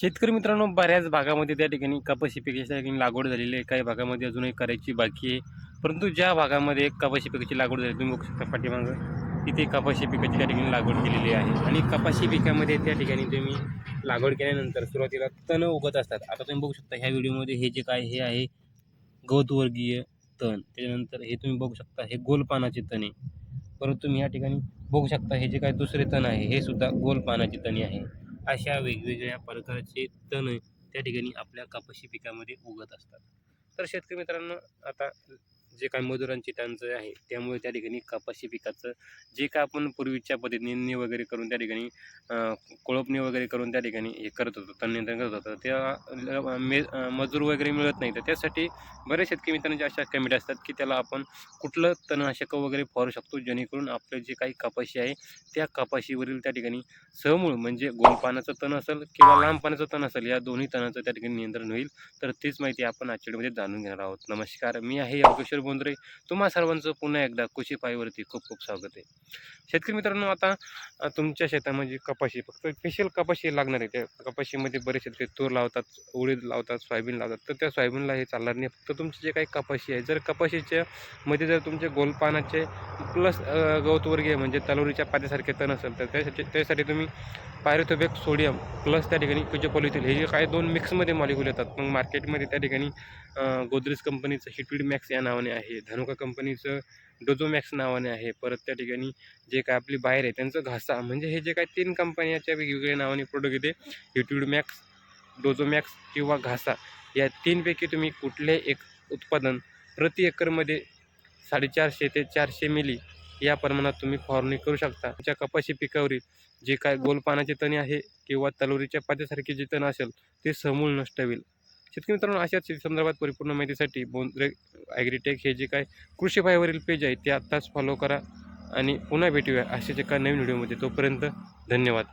शेतकरी मित्रांनो बऱ्याच भागामध्ये त्या ठिकाणी कपाशी पिकाच्या ठिकाणी लागवड झालेली आहे. काही भागामध्ये अजूनही करायची बाकी आहे. परंतु ज्या भागामध्ये कपाशी पिकाची लागवड झाली तुम्ही बघू शकता पाठीमागं. तिथे कपाशी पिकाची त्या ठिकाणी लागवड केलेली आहे. आणि कपाशी पिकामध्ये त्या ठिकाणी तुम्ही लागवड केल्यानंतर सुरुवातीला तण उगत असतात. आता तुम्ही बघू शकता ह्या व्हिडिओमध्ये हे जे काय हे आहे गवतवर्गीय तण. त्याच्यानंतर हे तुम्ही बघू शकता हे गोल पानाचे तण आहे. परंतु तुम्ही या ठिकाणी बघू शकता हे जे काय दुसरे तण आहे हे सुद्धा गोलपानाचे तणी आहे. अशा वेगवेगळ्या प्रकारचे तण त्या ठिकाणी आपल्या कपाशी पिकामध्ये उगत असतात. तर शेतकरी मित्रांनो आता जे काय मजुरांची टंचाई आहे त्यामुळे त्या ठिकाणी कपाशी पिकाचं जे काय आपण पूर्वीच्या पद्धतीने वगैरे करून त्या ठिकाणी कोळपणी वगैरे करून त्या ठिकाणी हे करत होतो तण नियंत्रण करत होतो. त्या मे मजूर वगैरे मिळत नाही. तर त्यासाठी बऱ्याच शेतकरी मित्रांच्या अशा कमिट्या असतात की त्याला आपण कुठलं तणनाशक वगैरे फवारू शकतो जेणेकरून आपले जे काही कपाशी आहे त्या कपाशीवरील त्या ठिकाणी सहमूळ म्हणजे गोल पानाचं तण असेल किंवा लांब पाण्याचं तण असेल या दोन्ही तणाचं त्या ठिकाणी नियंत्रण होईल. तर तीच माहिती आपण आजच्या व्हिडिओमध्ये जाणून घेणार आहोत. नमस्कार. मी आहे योगेश्वर बोंद्रे तुम्हा सर्वांचं पुन्हा एकदा कृषी पायवरती खूप खूप स्वागत आहे. शेतकरी मित्रांनो आता तुमच्या शेतामध्ये कपाशी फक्त स्पेशल कपाशी लागणार आहे. त्या कपाशीमध्ये बरेच शेतकरी तूर लावतात उडीद लावतात सोयाबीन लावतात. तर त्या सोयाबीनला हे चालणार नाही. फक्त तुमचे जे काही कपाशी आहे जर कपाशीच्या मध्ये जर तुमचे गोलपानाचे प्लस गवतवर्गीय म्हणजे तलवरीच्या पात्यासारखे तण असेल तर त्यासाठी त्यासाठी तुम्ही पायरोथोबेक सोडियम प्लस त्या ठिकाणी क्युजोपॉलिथिल हे जे काय दोन मिक्समध्ये मॉलिक्यूल येतात मग मार्केटमध्ये त्या ठिकाणी गोदरेज कंपनीचं हिटविड मॅक्स या नावाने आहे धनुका कंपनीचं डोजोमॅक्स नावाने आहे परत त्या ठिकाणी जे काय आपली बाहेर आहे त्यांचं घासा म्हणजे हे जे काय तीन कंपन्याच्या वेगवेगळ्या नावाने प्रोडक्ट येते हिटविड मॅक्स डोजोमॅक्स किंवा घासा या तीनपैकी तुम्ही कुठले एक उत्पादन प्रति एकरमध्ये साडेचारशे ते चारशे मिली या प्रमाणात तुम्ही फवारणी करू शकता. तुमच्या कपाशी पिकावरील जे काय गोलपानाचे तणे आहे किंवा तलोरीच्या पात्यासारखे जे तण असेल ते समूळ नष्ट होईल. शेतकरी मित्रांनो अशाच शेती संदर्भात परिपूर्ण माहितीसाठी बोंद्रे ॲग्रीटेक हे जे काय कृषी भाईवरील पेज आहे ते आत्ताच फॉलो करा आणि पुन्हा भेटूया अशाच एका नवीन व्हिडिओमध्ये. तोपर्यंत धन्यवाद.